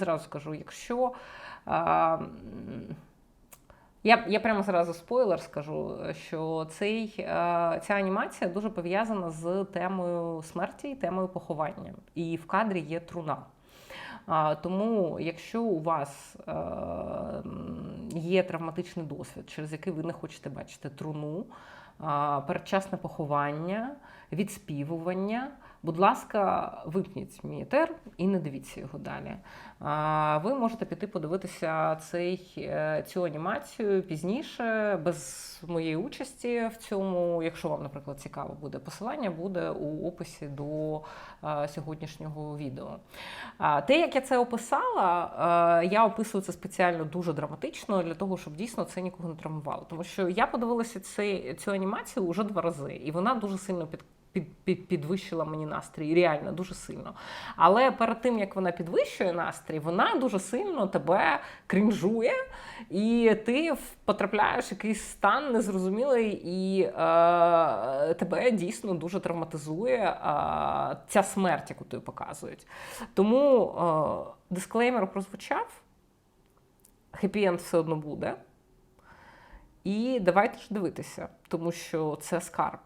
зразу скажу, якщо. А, я, я прямо зразу спойлер скажу, що цей, ця анімація дуже пов'язана з темою смерті і темою поховання. І в кадрі є труна. Тому, якщо у вас є травматичний досвід, через який ви не хочете бачити труну, передчасне поховання, відспівування, будь ласка, випніть мій етер і не дивіться його далі. Ви можете піти подивитися цей, е, цю анімацію пізніше, без моєї участі в цьому. Якщо вам, наприклад, цікаво буде посилання, буде у описі до е, сьогоднішнього відео. Те, як я це описала, е, я описую це спеціально дуже драматично для того, щоб дійсно це нікого не травмувало. Тому що я подивилася цю анімацію вже два рази, і вона дуже сильно під. Під, під, підвищила мені настрій, реально дуже сильно. Але перед тим як вона підвищує настрій, вона дуже сильно тебе крінжує, і ти потрапляєш в якийсь стан незрозумілий, і е, тебе дійсно дуже травматизує е, ця смерть, яку тобі показують. Тому е, дисклеймер прозвучав, хеппі-енд все одно буде. І давайте ж дивитися, тому що це скарб.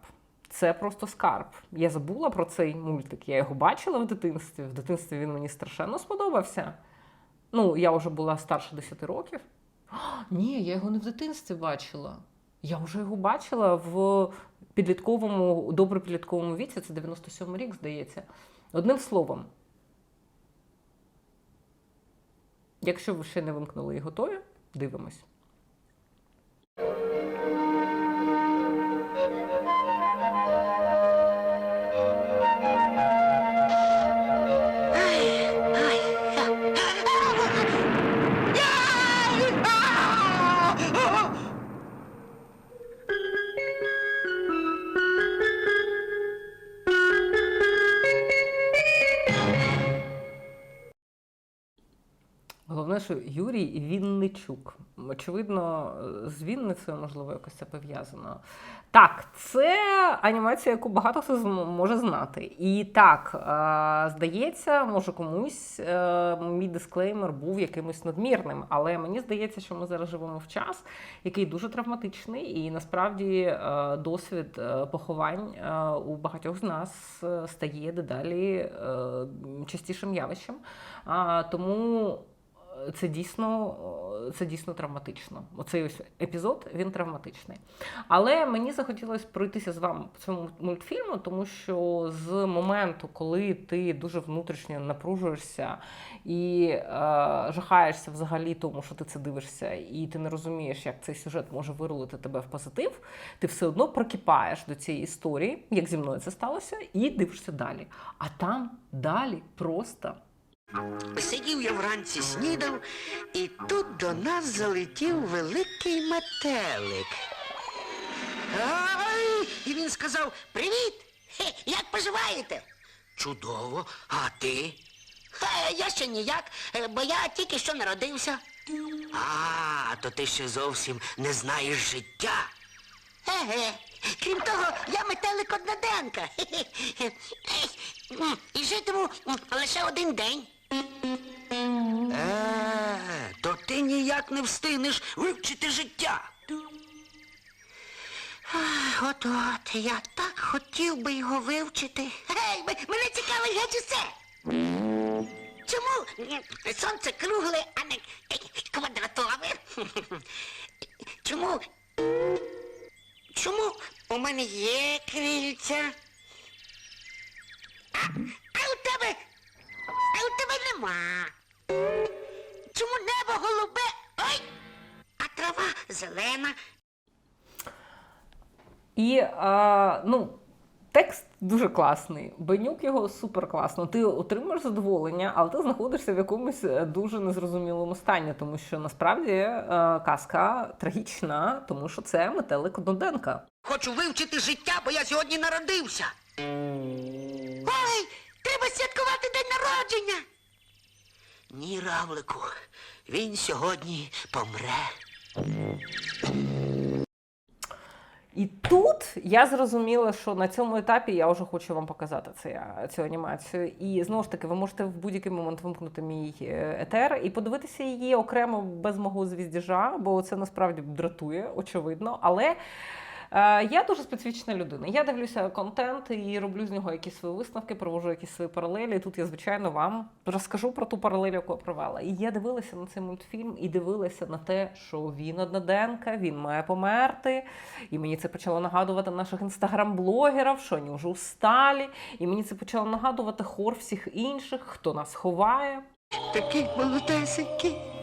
Це просто скарб. Я забула про цей мультик. Я його бачила в дитинстві. В дитинстві він мені страшенно сподобався. Ну, я вже була старше 10 років. А, ні, я його не в дитинстві бачила. Я вже його бачила в підлітковому, добре віці, це 97 рік, здається. Одним словом, якщо ви ще не вимкнули і готові, дивимось. Головне, Юрій Вінничук. Очевидно, з Вінницею, можливо, якось це пов'язано. Так, це анімація, яку багато хто може знати. І так, е, здається, може комусь е, мій дисклеймер був якимось надмірним, але мені здається, що ми зараз живемо в час, який дуже травматичний, і насправді е, досвід поховань у багатьох з нас стає дедалі частішим явищем. Тому це дійсно, це дійсно травматично. Оцей ось епізод він травматичний. Але мені захотілося пройтися з вами по цьому мультфільму, тому що з моменту, коли ти дуже внутрішньо напружуєшся і е, жахаєшся взагалі тому, що ти це дивишся, і ти не розумієш, як цей сюжет може вирулити тебе в позитив, ти все одно прокипаєш до цієї історії, як зі мною це сталося, і дивишся далі. А там далі просто. Сидів я вранці снідав, і тут до нас залетів великий метелик. Ай! І він сказав: Привіт! Хе, як поживаєте? Чудово, а ти? Хе, я ще ніяк, е, бо я тільки що народився. А, то ти ще зовсім не знаєш життя. Еге. Крім того, я метелик одноденка. І житиму лише один день. Е, то ти ніяк не встигнеш вивчити життя. От от, я так хотів би його вивчити. Гей, мене цікавить геть усе. Чому сонце кругле, а не квадратове? Чому? Чому у мене є крильця? А, а у тебе а у тебе нема. Чому небо голубе? Ой! А трава зелена. І а, ну, текст дуже класний. Бенюк його супер класно. Ти отримуєш задоволення, але ти знаходишся в якомусь е, дуже незрозумілому стані, тому що насправді е, казка трагічна, тому що це метелик одноденка. Хочу вивчити життя, бо я сьогодні народився. Ой, треба святкувати день народження. Ні, Равлику, він сьогодні помре. І тут я зрозуміла, що на цьому етапі я вже хочу вам показати це, цю анімацію. І знову ж таки, ви можете в будь-який момент вимкнути мій е, етер і подивитися її окремо без мого звіздіжа, бо це насправді дратує, очевидно. Але я дуже специфічна людина. Я дивлюся контент і роблю з нього якісь свої висновки, провожу якісь свої паралелі. І тут я, звичайно, вам розкажу про ту паралель, яку я провела. І я дивилася на цей мультфільм і дивилася на те, що він одноденка, він має померти. І мені це почало нагадувати наших інстаграм-блогерів, що вони вже усталі. І мені це почало нагадувати хор всіх інших, хто нас ховає. Такий молодесенький.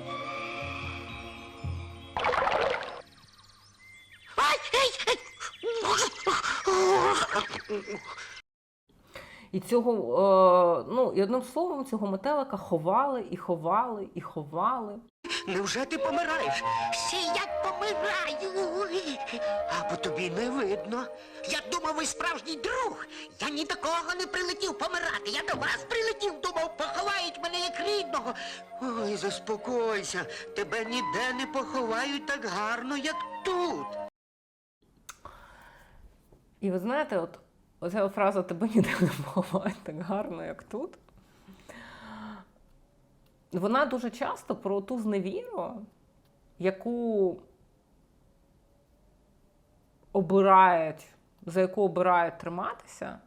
І цього, е, ну, і одним словом, цього метелика ховали і ховали і ховали. Невже ти помираєш? Ще як помираю. А по тобі не видно. Я думав, ви справжній друг. Я ні до кого не прилетів помирати. Я до вас прилетів, думав, поховають мене як рідного. Ой, заспокойся. Тебе ніде не поховають так гарно, як тут. І ви знаєте, от оця фраза тебе ніде не поховають так гарно, як тут. Вона дуже часто про ту зневіру, яку обирають, за яку обирають триматися,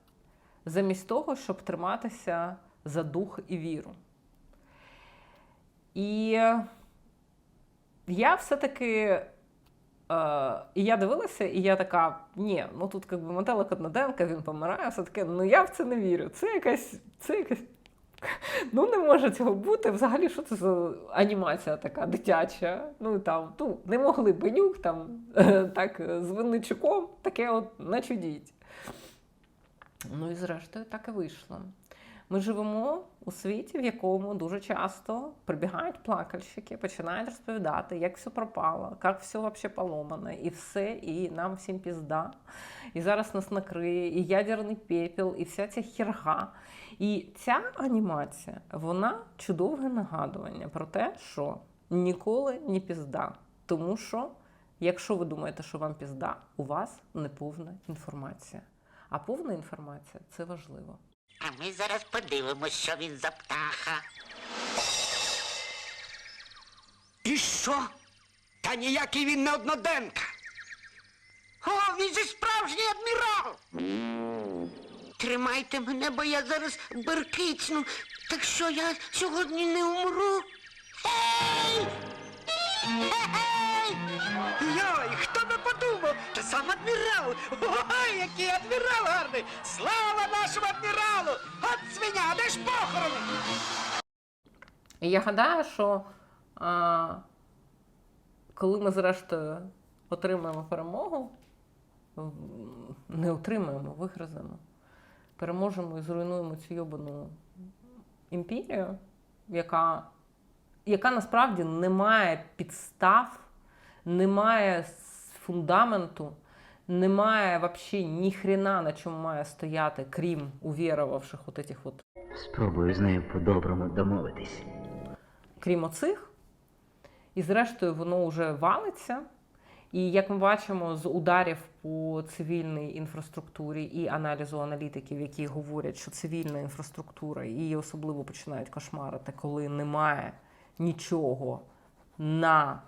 замість того, щоб триматися за дух і віру. І я все-таки Е, і я дивилася, і я така: ні, ну тут якби метелик одноденка, він помирає, все таке, ну я в це не вірю. Це якась, це якась. Ну, не може цього бути. Взагалі, що це за анімація така дитяча? Ну там ну, не могли бенюк там так з Винничуком таке от начудіть. Ну і зрештою так і вийшло. Ми живемо у світі, в якому дуже часто прибігають плакальщики, починають розповідати, як все пропало, як все вообще поломано, і все, і нам всім пізда. І зараз нас накриє, і ядерний пепел, і вся ця хірга. І ця анімація, вона чудове нагадування про те, що ніколи не пізда. Тому що, якщо ви думаєте, що вам пізда, у вас неповна інформація. А повна інформація це важливо. А ми зараз подивимось, що він за птаха. І що? Та ніякий він не одноденка. О, він же справжній адмірал. Тримайте мене, бо я зараз беркицну. Так що я сьогодні не умру. Ей! Подумав, що адмірал. Ой, який адмірал гарний! Слава нашому адміралу! От свиня, де ж похорони? Я гадаю, що а, коли ми зрештою отримаємо перемогу, не отримаємо, вигриземо, переможемо і зруйнуємо цю йобану імперію, яка, яка насправді не має підстав, не має фундаменту, не має взагалі ні хрена на чому має стояти, крім увірувавших от этих от Спробую з нею по-доброму домовитись. крім оцих. І зрештою воно вже валиться. І як ми бачимо з ударів по цивільній інфраструктурі і аналізу аналітиків, які говорять, що цивільна інфраструктура її особливо починають кошмарити, коли немає нічого на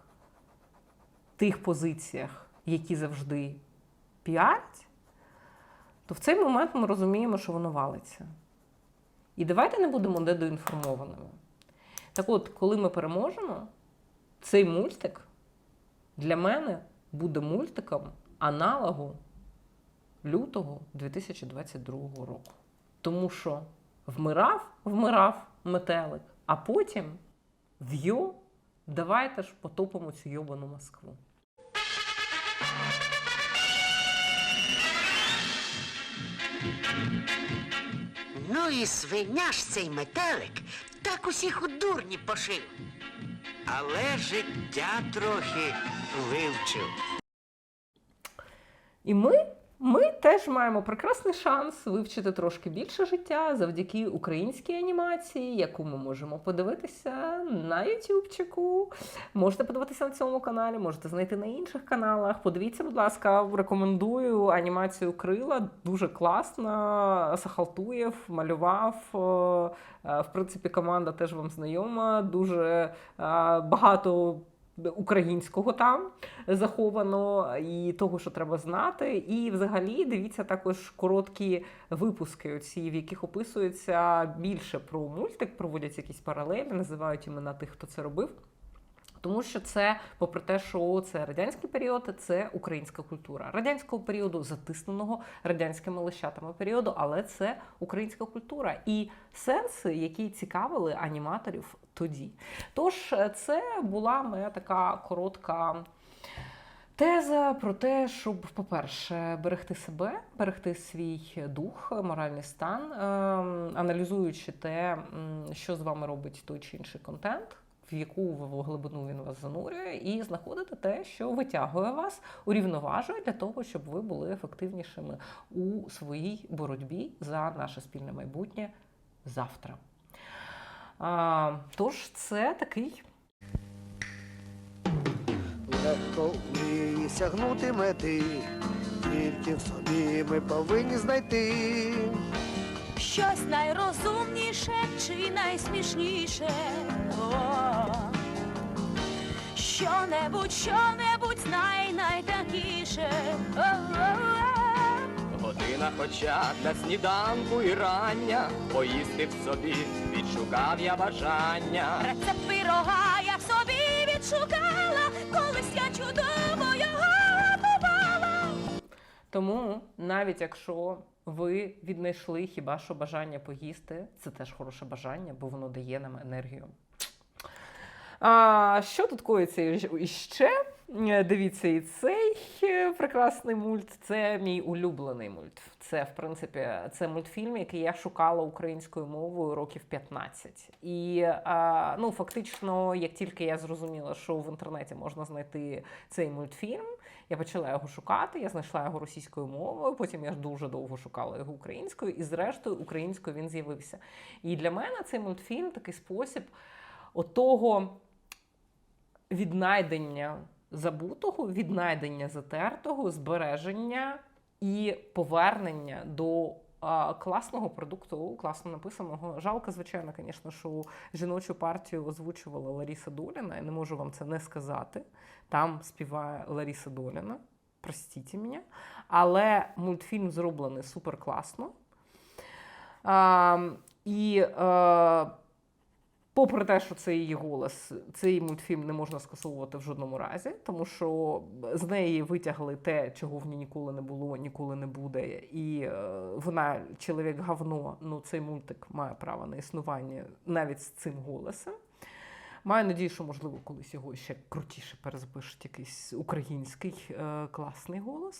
тих позиціях, які завжди піарять, то в цей момент ми розуміємо, що воно валиться. І давайте не будемо недоінформованими. Так от, коли ми переможемо, цей мультик для мене буде мультиком аналогу лютого 2022 року. Тому що вмирав, вмирав метелик, а потім в'йо, давайте ж потопимо цю йобану Москву. Ну і свиня ж цей метелик так усіх у дурні пошив. Але життя трохи вивчив. І ми Ми теж маємо прекрасний шанс вивчити трошки більше життя завдяки українській анімації, яку ми можемо подивитися на Ютубчику. Можете подивитися на цьому каналі, можете знайти на інших каналах. Подивіться, будь ласка, рекомендую анімацію крила. Дуже класна. Сахалтуєв малював. Е, е, В принципі, команда теж вам знайома. Дуже е, багато українського там заховано і того, що треба знати. І взагалі дивіться також короткі випуски, оці, в яких описується більше про мультик, проводять якісь паралелі, називають імена тих, хто це робив. Тому що це, попри те, що це радянський період, це українська культура радянського періоду, затисненого радянськими лищатами періоду, але це українська культура і сенси, які цікавили аніматорів тоді. Тож е, це була моя така коротка. Теза про те, щоб, по-перше, берегти себе, берегти свій дух, моральний стан, ем, аналізуючи те, що з вами робить той чи інший контент, в яку глибину він вас занурює, і знаходити те, що витягує вас, урівноважує для того, щоб ви були ефективнішими у своїй боротьбі за наше спільне майбутнє завтра. А, тож це такий Легко в мрії сягнути мети, тільки в собі ми повинні знайти. Щось найрозумніше чи найсмішніше. Що-небудь, що-небудь най найтакіше. Година хоча для сніданку і рання, поїсти в собі відшукав я бажання. Рецепт пирога я в собі відшукала, колись я чудово його готувала. Тому навіть якщо ви віднайшли хіба що бажання поїсти, це теж хороше бажання, бо воно дає нам енергію. А, що тут коїться іще? Е, Дивіться, і цей е, прекрасний мульт. Це мій улюблений мульт. Це, в принципі, це мультфільм, який я шукала українською мовою років 15. І ну, фактично, як тільки я зрозуміла, що в інтернеті можна знайти цей мультфільм, я почала його шукати, я знайшла його російською мовою, потім я дуже довго шукала його українською, і зрештою українською він з'явився. І для мене цей мультфільм такий спосіб отого віднайдення забутого, віднайдення затертого, збереження і повернення до а, класного продукту, класно написаного. Жалко, звичайно, звісно, що жіночу партію озвучувала Ларіса Доліна. Я не можу вам це не сказати. Там співає Ларіса Доліна. Простіть мене. Але мультфільм зроблений супер класно. А, і е, попри те, що це її голос, цей мультфільм не можна скасовувати в жодному разі, тому що з неї витягли те, чого в ній ніколи не було, ніколи не буде. І е, вона чоловік говно. Ну цей мультик має право на існування навіть з цим голосом. Маю надію, що можливо колись його ще крутіше перезапишуть якийсь український е, класний голос.